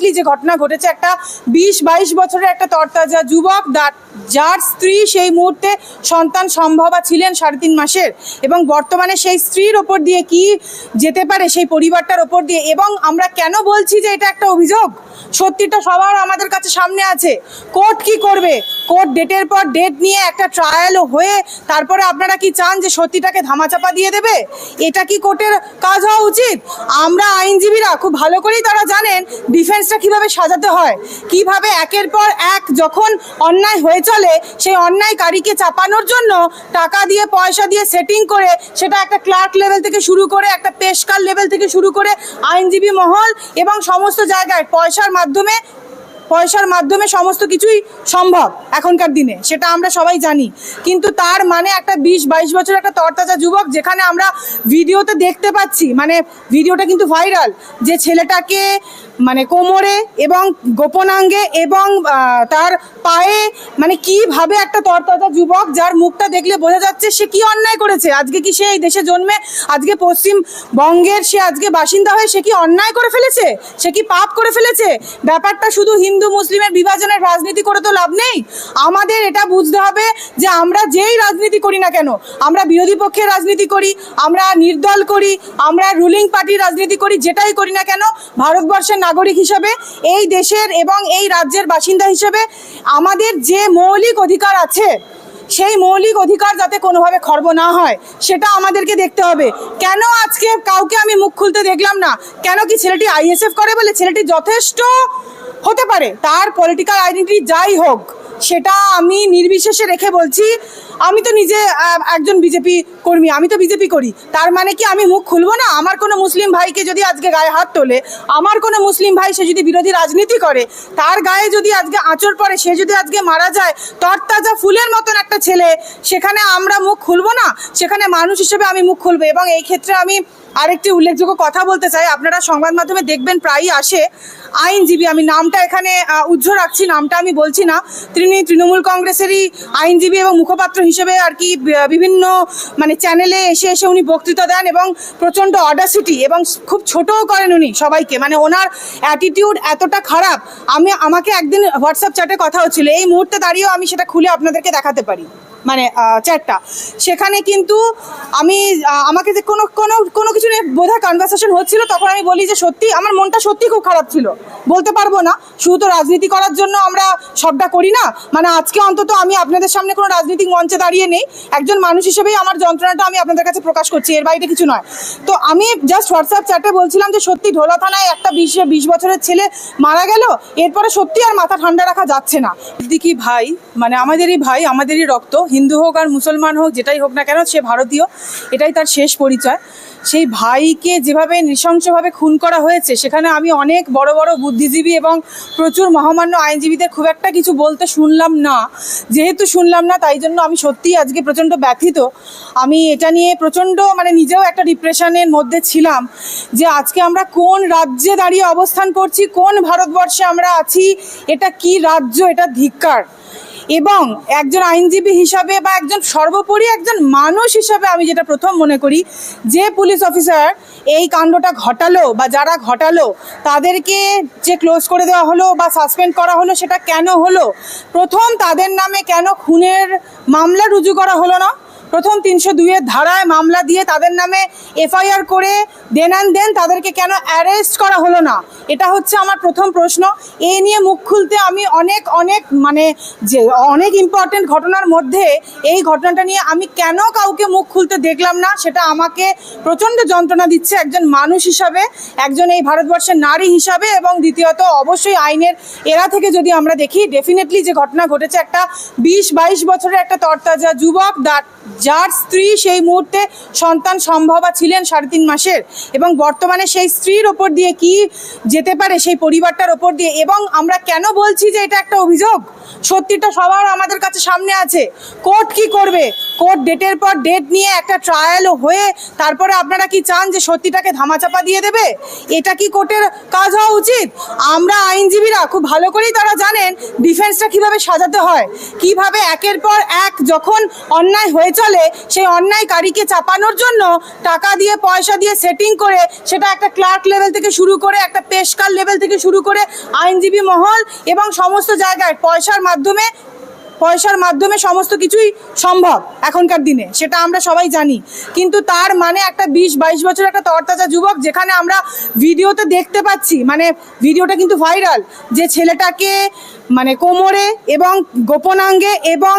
Definitely যে ঘটনা ঘটেছে, একটা বিশ বাইশ বছরের একটা তরতাজা যুবক যার স্ত্রী সেই মুহূর্তে সন্তান সম্ভবা ছিলেন সাড়ে তিন মাসের। এবং বর্তমানে সেই স্ত্রীর ওপর দিয়ে কি যেতে পারে, সেই পরিবারটার ওপর দিয়ে। এবং আমরা কেন বলছি যে এটা একটা অভিযোগ? সত্যিটা সবার আমাদের কাছে সামনে আছে। কোর্ট কি করবে? কোর্ট ডেটের পর ডেট নিয়ে একটা ট্রায়াল হয়ে তারপরে আপনারা কি চান যে সত্যিটাকে ধামাচাপা দিয়ে দেবে? এটা কি কোর্টের কাজ হওয়া উচিত? আমরা আইনজীবীরা খুব ভালো করেই তারা জানেন ডিফেন্সটা কীভাবে সাজাতে হয়। কীভাবে একের পর এক যখন অন্যায় হয়ে চলে, সেই অন্যায়কারীকে চাপানোর জন্য টাকা দিয়ে, পয়সা দিয়ে সেটিং করে সেটা একটা ক্লার্ক লেভেল থেকে শুরু করে, একটা পেশকার লেভেল থেকে শুরু করে আইনজীবী মহল এবং সমস্ত জায়গায় পয়সার মাধ্যমে পয়সার মাধ্যমে সমস্ত কিছুই সম্ভব এখনকার দিনে, সেটা আমরা সবাই জানি। কিন্তু তার মানে একটা বিশ, বাইশ বছর একটা তরতাজা যুবক যেখানে আমরা ভিডিওতে দেখতে পাচ্ছি মানে ভিডিওটা কিন্তু ভাইরাল, যে ছেলেটাকে মানে কোমরে এবং গোপনাঙ্গে এবং তার পায়ে মানে কীভাবে একটা তরতাজা যুবক যার মুখটা দেখলে বোঝা যাচ্ছে সে কি অন্যায় করেছে? আজকে কি সে এই দেশে জন্মে? আজকে পশ্চিমবঙ্গের সে আজকে বাসিন্দা হয়ে সে কি অন্যায় করে ফেলেছে? সে কি পাপ করে ফেলেছে? ব্যাপারটা শুধু হিন্দু মুসলিমের বিভাজনের রাজনীতি করে তো লাভ নেই। আমাদের এটা বুঝতে হবে যে আমরা যেই রাজনীতি করি না কেন, আমরা বিরোধী পক্ষের রাজনীতি করি, আমরা নির্দল করি, আমরা রুলিং পার্টির রাজনীতি করি, যেটাই করি না কেন, ভারতবর্ষের নাগরিক হিসেবে, এই দেশের এবং এই রাজ্যের বাসিন্দা হিসেবে আমাদের যে মৌলিক অধিকার আছে, সেই মৌলিক অধিকার যাতে কোনোভাবে খর্ব না হয়, সেটা আমাদেরকে দেখতে হবে। কেন আজকে কাউকে আমি মুখ খুলতে দেখলাম না? কেন কি ছেলেটি আইএসএফ করে বলে ছেলেটি যথেষ্ট হতে পারে? তার পলিটিক্যাল আইডেন্টিটি যাই হোক, সেটা আমি নির্বিশেষে রেখে বলছি আমি তো নিজে একজন বিজেপি কর্মী, আমি তো বিজেপি করি। তার মানে কি আমি মুখ খুলবো না? আমার কোনো মুসলিম ভাইকে যদি আজকে গায়ে হাত তোলে, আমার কোনো মুসলিম ভাই সে যদি বিরোধী রাজনীতি করে, তার গায়ে যদি আজকে আঁচড় পড়ে, সে যদি আজকে মারা যায়, তরতাজা ফুলের মতন একটা ছেলে, সেখানে আমরা মুখ খুলবো না? সেখানে মানুষ হিসেবে আমি মুখ খুলবো। এবং এই ক্ষেত্রে আমি আরেকটি উল্লেখযোগ্য কথা বলতে চাই। আপনারা সংবাদ মাধ্যমে দেখবেন, প্রায়ই আসে আইনজীবী, আমি নামটা এখানে উজ্জ্ব রাখছি, নামটা আমি বলছি না। তিনি তৃণমূল কংগ্রেসেরই আইনজীবী এবং মুখপাত্র হিসেবে আর কি বিভিন্ন মানে চ্যানেলে এসে এসে উনি বক্তৃতা দেন এবং প্রচণ্ড অডাসিটি এবং খুব ছোটও করেন উনি সবাইকে। মানে ওনার অ্যাটিটিউড এতটা খারাপ, আমি, আমাকে একদিন হোয়াটসঅ্যাপ চ্যাটে কথা হচ্ছিল, এই মুহূর্তে দাঁড়িয়েও আমি সেটা খুলে আপনাদেরকে দেখাতে পারি। মানে চ্যাটটা সেখানে কিন্তু আমি আমাকে যে কোনো কোনো কোনো কিছু নিয়ে বোধহয় কনভারসেশন হচ্ছিল, তখন আমি বলি যে, সত্যি, আমার মনটা সত্যি খুব খারাপ ছিল। বলতে পারব না। শুধু তো রাজনীতি করার জন্য আমরা সবটা করি না। মানে আজকে অন্তত আমি আপনাদের সামনে কোনো রাজনৈতিক মঞ্চে দাঁড়িয়ে নেই। একজন মানুষ হিসেবেই আমার যন্ত্রণাটা আমি আপনাদের কাছে প্রকাশ করছি। এর বাইরে কিছু নয়। তো আমি জাস্ট হোয়াটসঅ্যাপ চ্যাটে বলছিলাম যে, সত্যি, ঢোলা থানায় একটা বিশ বিশ বছরের ছেলে মারা গেল। এরপরে সত্যি আর মাথা ঠান্ডা রাখা যাচ্ছে না। দিকি ভাই মানে আমাদেরই ভাই, আমাদেরই রক্ত। হিন্দু হোক আর মুসলমান হোক, যেটাই হোক না কেন, সে ভারতীয়, এটাই তার শেষ পরিচয়। সেই ভাইকে যেভাবে নৃশংসভাবে খুন করা হয়েছে, সেখানে আমি অনেক বড় বড় বুদ্ধিজীবী এবং প্রচুর মহামান্য আইনজীবীদের খুব একটা কিছু বলতে শুনলাম না। যেহেতু শুনলাম না, তাই জন্য আমি সত্যিই আজকে প্রচণ্ড ব্যথিত। আমি এটা নিয়ে প্রচণ্ড মানে নিজেও একটা ডিপ্রেশনের মধ্যে ছিলাম যে আজকে আমরা কোন রাজ্যে দাঁড়িয়ে অবস্থান করছি, কোন ভারতবর্ষে আমরা আছি, এটা কি রাজ্য, এটা ধিক্কার? এবং একজন আইনজীবী হিসাবে বা একজন সর্বোপরি একজন মানুষ হিসাবে আমি যেটা প্রথম মনে করি, যে পুলিশ অফিসার এই কাণ্ডটা ঘটালো বা যারা ঘটালো, তাদেরকে যে ক্লোজ করে দেওয়া হলো বা সাসপেন্ড করা হলো সেটা কেন হলো? প্রথম তাদের নামে কেন খুনের মামলা রুজু করা হলো না? প্রথম তিনশো দুইয়ের ধারায় মামলা দিয়ে তাদের নামে এফআইআর করে দেন অ্যান্ড দেন তাদেরকে কেন অ্যারেস্ট করা হলো না? এটা হচ্ছে আমার প্রথম প্রশ্ন। এই নিয়ে মুখ খুলতে আমি অনেক অনেক মানে যে অনেক ইম্পর্টেন্ট ঘটনার মধ্যে এই ঘটনাটা নিয়ে আমি কেন কাউকে মুখ খুলতে দেখলাম না, সেটা আমাকে প্রচণ্ড যন্ত্রণা দিচ্ছে একজন মানুষ হিসাবে, একজন এই ভারতবর্ষের নারী হিসাবে এবং দ্বিতীয়ত অবশ্যই আইনের এরা থেকে যদি আমরা দেখি ডেফিনেটলি যে ঘটনা ঘটেছে একটা বিশ বাইশ বছরের একটা তরতাজা যুবক দা- যার স্ত্রী সেই মুহূর্তে সন্তান সম্ভবা ছিলেন সাড়ে তিন মাসের। এবং বর্তমানে সেই স্ত্রীর ওপর দিয়ে কি যেতে পারে, সেই পরিবারটার ওপর দিয়ে। এবং আমরা কেন বলছি যে এটা একটা অভিযোগ? সত্যিটা সবার আমাদের কাছে সামনে আছে। কোর্ট কি করবে? কোর্ট ডেটের পর ডেট নিয়ে একটা ট্রায়াল হয়ে তারপরে আপনারা কি চান যে সত্যিটাকে ধামাচাপা দিয়ে দেবে? এটা কি কোর্টের কাজ হওয়া উচিত? আমরা আইনজীবীরা খুব ভালো করেই তারা জানেন ডিফেন্সটা কীভাবে সাজাতে হয়। কীভাবে একের পর এক যখন অন্যায় হয়ে চলে, সেই অন্যায়কারীকে চাপানোর জন্য টাকা দিয়ে, পয়সা দিয়ে সেটিং করে সেটা একটা ক্লার্ক লেভেল থেকে শুরু করে, একটা পেশকার লেভেল থেকে শুরু করে আইনজীবী মহল এবং সমস্ত জায়গায় পয়সার মাধ্যমে পয়সার মাধ্যমে সমস্ত কিছুই সম্ভব এখনকার দিনে, সেটা আমরা সবাই জানি। কিন্তু তার মানে একটা বিশ, বাইশ বছর একটা তরতাজা যুবক যেখানে আমরা ভিডিওতে দেখতে পাচ্ছি মানে ভিডিওটা কিন্তু ভাইরাল, যে ছেলেটাকে মানে কোমরে এবং গোপনাঙ্গে এবং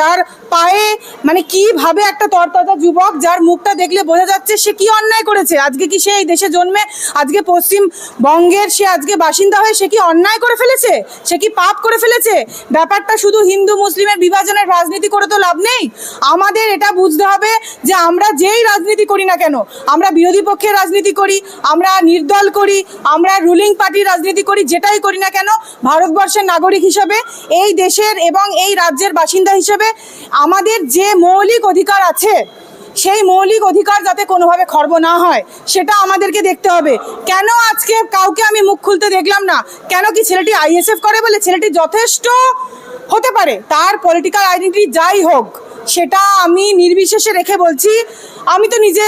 তার পায়ে মানে কীভাবে একটা তরতাজা যুবক যার মুখটা দেখলে বোঝা যাচ্ছে সে কি অন্যায় করেছে? আজকে কি সে এই দেশে জন্মে? আজকে পশ্চিমবঙ্গের সে আজকে বাসিন্দা হয়ে সে কি অন্যায় করে ফেলেছে? সে কি পাপ করে ফেলেছে? ব্যাপারটা শুধু হিন্দু মুসলিমের বিভাজনের রাজনীতি করে তো লাভ নেই। আমাদের এটা বুঝতে হবে যে আমরা যেই রাজনীতি করি না কেন, আমরা বিরোধী পক্ষের রাজনীতি করি, আমরা নির্দল করি, আমরা রুলিং পার্টির রাজনীতি করি, যেটাই করি না কেন, ভারতবর্ষের নাগরিক হিসেবে, এই দেশের এবং এই রাজ্যের বাসিন্দা হিসেবে আমাদের যে মৌলিক অধিকার আছে, সেই মৌলিক অধিকার যাতে কোনোভাবে খর্ব না হয়, সেটা আমাদেরকে দেখতে হবে। কেন আজকে কাউকে আমি মুখ খুলতে দেখলাম না? কেন কি ছেলেটি আইএসএফ করে বলে? ছেলেটি যথেষ্ট হতে পারে। তার পলিটিক্যাল আইডেন্টিটি যাই হোক সেটা আমি নির্বিশেষে রেখে বলছি, আমি তো নিজে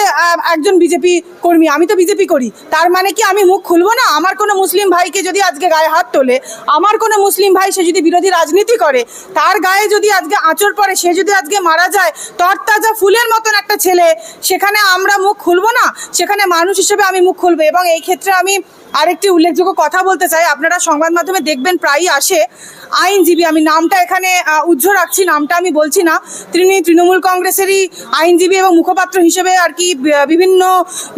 একজন বিজেপি কর্মী, আমি তো বিজেপি করি। তার মানে কি আমি মুখ খুলবো না? আমার কোনো মুসলিম ভাইকে যদি আজকে গায়ে হাত তোলে, আমার কোনো মুসলিম ভাই সে যদি বিরোধী রাজনীতি করে, তার গায়ে যদি আজকে আঁচড় পড়ে, সে যদি আজকে মারা যায়, তরতাজা ফুলের মতন একটা ছেলে, সেখানে আমরা মুখ খুলবো না? সেখানে মানুষ হিসেবে আমি মুখ খুলবো এবং এই ক্ষেত্রে আমি আরেকটি উল্লেখযোগ্য কথা বলতে চাই। আপনারা সংবাদ মাধ্যমে দেখবেন প্রায়ই আসে আইনজীবী আমি নামটা এখানে আহ, উজ্জ্ব রাখছি নামটা আমি বলছি না। তিনি তৃণমূল কংগ্রেসেরই আইনজীবী এবং মুখপাত্র হিসেবে আর কি বিভিন্ন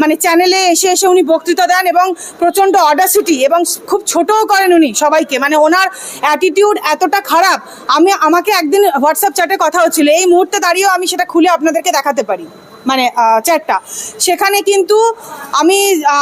মানে চ্যানেলে এসে এসে উনি বক্তৃতা দেন এবং প্রচণ্ড অডাসিটি এবং খুব ছোটও করেন উনি সবাইকে। মানে ওনার অ্যাটিটিউড এতটা খারাপ আমি আমাকে একদিন হোয়াটসঅ্যাপ চ্যাটে কথা হচ্ছিল। এই মুহূর্তে দাঁড়িয়েও আমি সেটা খুলে আপনাদেরকে দেখাতে পারি। মানে চ্যাটটা সেখানে কিন্তু আমি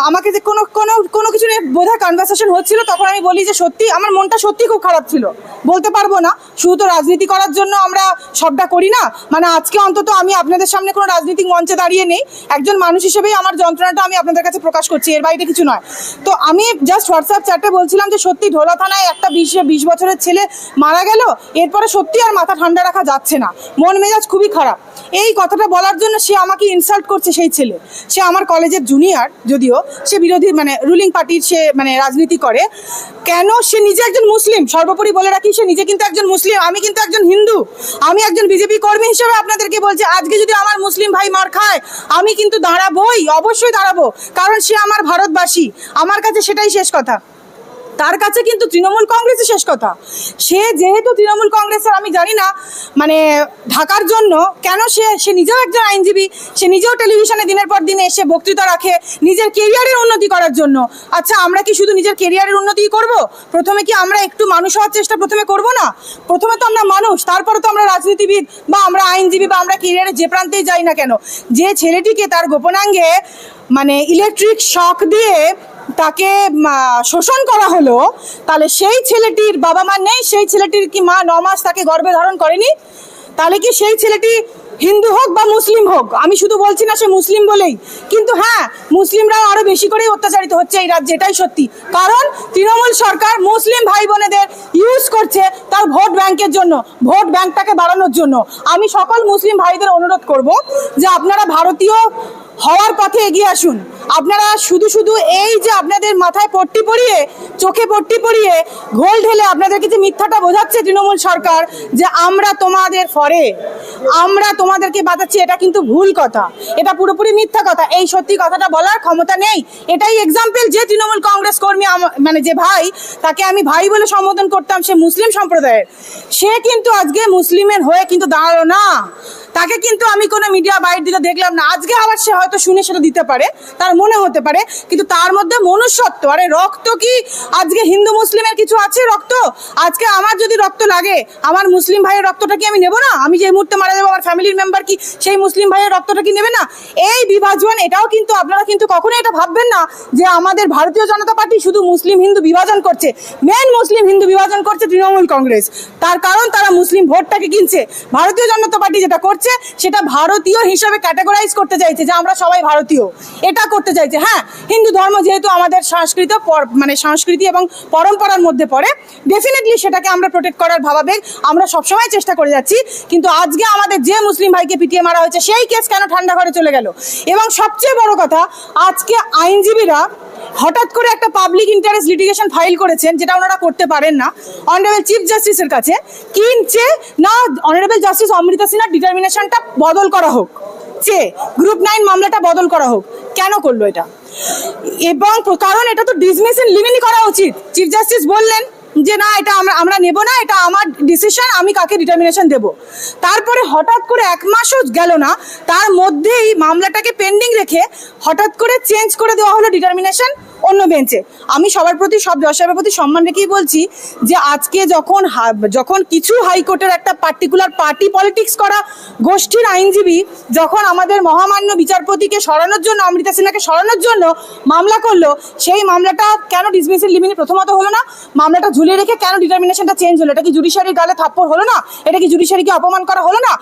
আমাকে যে কোনো কোনো কোনো কিছু নিয়ে বোধহয় কনভারসেশন হচ্ছিল, তখন আমি বলি যে, সত্যি, আমার মনটা সত্যি খুব খারাপ ছিল। বলতে পারব না। শুধু তো রাজনীতি করার জন্য আমরা সবটা করি না। মানে আজকে অন্তত আমি আপনাদের সামনে কোনো রাজনৈতিক মঞ্চে দাঁড়িয়ে নেই। একজন মানুষ হিসেবেই আমার যন্ত্রণাটা আমি আপনাদের কাছে প্রকাশ করছি। এর বাইরে কিছু নয়। তো আমি জাস্ট হোয়াটসঅ্যাপ চ্যাটে বলছিলাম যে, সত্যি, ঢোলা থানায় একটা বিশ বিশ বছরের ছেলে মারা গেল। এরপরে সত্যি আর মাথা ঠান্ডা রাখা যাচ্ছে না। মন মেজাজ খুবই খারাপ। এই কথাটা বলার জন্য সে আমাকে ইনসাল্ট করছে সেই ছেলে। সে আমার কলেজের জুনিয়র যদিও সে বিরোধী মানে রুলিং পার্টির সে মানে রাজনীতি করে। কেন সে নিজে একজন মুসলিম? সর্বোপরি বলে রাখি, সে নিজে কিন্তু একজন মুসলিম, আমি কিন্তু একজন হিন্দু। আমি একজন বিজেপি কর্মী হিসেবে আপনাদেরকে বলছি, আজকে যদি আমার মুসলিম ভাই মার খায়, আমি কিন্তু দাঁড়াবোই, অবশ্যই দাঁড়াবো। কারণ সে আমার ভারতবাসী। আমার কাছে সেটাই শেষ কথা। তার কাছে কিন্তু তৃণমূল কংগ্রেসই শেষ কথা। সে যেহেতু তৃণমূল কংগ্রেসের, আমি জানি না মানে ঢাকার জন্য কেন সে সে নিজেও একজন আইনজীবী, সে নিজেও টেলিভিশনে দিনের পর দিন এসে বক্তৃতা রাখে নিজের কেরিয়ারের উন্নতি করার জন্য। আচ্ছা আমরা কি শুধু নিজের কেরিয়ারের উন্নতি করব? প্রথমে কি আমরা একটু মানুষ হওয়ার চেষ্টা প্রথমে করব না? প্রথমে তো আমরা মানুষ, তারপরে তো আমরা রাজনীতিবিদ বা আমরা আইনজীবী বা আমরা কেরিয়ারে যে প্রান্তেই যাই না কেন? যে ছেলেটিকে তার গোপনাঙ্গে মানে ইলেকট্রিক শক দিয়ে তাকে শোষণ করা হলো, তাহলে সেই ছেলেটির বাবা মা নেই, সেই ছেলেটির কি মা ন মাস তাকে গর্ভে ধারণ করেনি? তাহলে কি সেই ছেলেটি হিন্দু হোক বা মুসলিম হোক, আমি শুধু বলছি না সে মুসলিম বলেই, কিন্তু হ্যাঁ মুসলিমরাও আরও বেশি করেই অত্যাচারিত হচ্ছে এই রাজ্যে, এটাই সত্যি। কারণ তৃণমূল সরকার মুসলিম ভাই বোনেদের ইউজ করছে তার ভোট ব্যাংকের জন্য, ভোট ব্যাংকটাকে বাড়ানোর জন্য। আমি সকল মুসলিম ভাইদের অনুরোধ করব যে আপনারা ভারতীয় হওয়ার পথে এগিয়ে আসুন। আপনারা শুধু শুধু এই যে আপনাদের মাথায় পট্টি পরিয়ে, চোখে পট্টি পরিয়ে ঘোল ঢেলে আপনাদেরকে যে মিথ্যাটা বোঝাচ্ছে তৃণমূল সরকার যে আমরা তোমাদের ফরে, আমরা তোমাদেরকে বাঁচাচ্ছি, এটা কিন্তু ভুল কথা। এটা পুরোপুরি মিথ্যা কথা। এই সত্যি কথাটা বলার ক্ষমতা নেই। এটাই এক্সাম্পল যে তৃণমূল কংগ্রেস কর্মী মানে যে ভাই, তাকে আমি ভাই বলে সম্বোধন করতাম, সে মুসলিম সম্প্রদায়ের। সে কিন্তু আজকে মুসলিমের হয়ে কিন্তু দাঁড়াল না। তাকে কিন্তু আমি কোনো মিডিয়া বাইট দিতে দেখলাম না। আজকে আবার সে হয়তো শুনে সেটা দিতে পারে, তার মনে হতে পারে, কিন্তু তার মধ্যে মনুষ্যত্ব। আরে রক্ত কি? আজকে হিন্দু, মুসলিমের কিছু আছে রক্ত? আজকে আমার যদি রক্ত লাগে, আমার মুসলিম ভাইয়ের রক্তটা কি আমি নেব না? আমি যে মুহূর্তে মারা যাব, আমার ফ্যামিলির মেম্বার কি সেই মুসলিম ভাইয়ের রক্তটা কি নেবে না? এই বিভাজন, এটাও কিন্তু আপনারা কিন্তু কখনোই এটা ভাববেন না যে আমাদের ভারতীয় জনতা পার্টি শুধু মুসলিম হিন্দু বিভাজন করছে। মেন মুসলিম হিন্দু বিভাজন করছে তৃণমূল কংগ্রেস। তার কারণ তারা মুসলিম ভোটটাকে কিনছে। ভারতীয় জনতা পার্টি যেটা করছে করছে সেটা ভারতীয় হিসাবে ক্যাটাগরাইজ করতে চাইছে যে আমরা সবাই ভারতীয়। এটা করতে চাইছে হ্যাঁ? হিন্দু ধর্ম যেহেতু আমাদের সংস্কৃত মানে সংস্কৃতি এবং পরম্পরার মধ্যে পড়ে ডেফিনেটলি সেটাকে আমরা প্রোটেক্ট করার ভাবাবেগ আমরা সবসময় চেষ্টা করে যাচ্ছি। কিন্তু আজকে আমাদের যে মুসলিম ভাইকে পিটিয়ে মারা হয়েছে, সেই কেস কেন ঠান্ডা ঘরে চলে গেল? এবং সবচেয়ে বড় কথা, আজকে আইনজীবীরা হঠাৎ করে একটা পাবলিক ইন্টারেস্ট লিটিগেশন ফাইল করেছেন, যেটা ওনারা করতে পারেন না। অনারেবল চিফ জাস্টিসের কাছে, কিনছে না অনারেবল জাস্টিস অমৃতা সিনহার ডিটারমিনেশনটা বদল করা হোক চে গ্রুপ নাইন মামলাটা বদল করা হোক, কেন করল এটা? এবং কারণ এটা তো ডিসমিস ইন লিমিনি করা উচিত। চিফ জাস্টিস বললেন যে না, এটা আমরা আমরা নেব না, এটা আমার ডিসিশন আমি কাকে ডিটারমিনেশন দেব? তারপরে হঠাৎ করে এক মাসও গেল না, তার মধ্যেই মামলাটাকে পেন্ডিং রেখে হঠাৎ করে চেঞ্জ করে দেওয়া হলো ডিটারমিনেশন অন্য বেঞ্চে। আমি সবার প্রতি, সব সাহেবের প্রতি সম্মান রেখেই বলছি যে আজকে যখন যখন কিছু হাইকোর্টের একটা পার্টিকুলার পার্টি পলিটিক্স করা গোষ্ঠীর আইনজীবী যখন আমাদের মহামান্য বিচারপতিকে সরানোর জন্য, অমৃতা সিনহাকে সরানোর জন্য মামলা করল, সেই মামলাটা কেন ডিসমিসের লিমিনি প্রথমত হলো না? মামলাটা ঝুলিয়ে রেখে কেন ডিটারমিনেশনটা চেঞ্জ হলো? এটা কি জুডিশিয়ারির গালে থাপ্পড় হলো না? এটা কি জুডিশিয়ারিকে অপমান করা হলো না?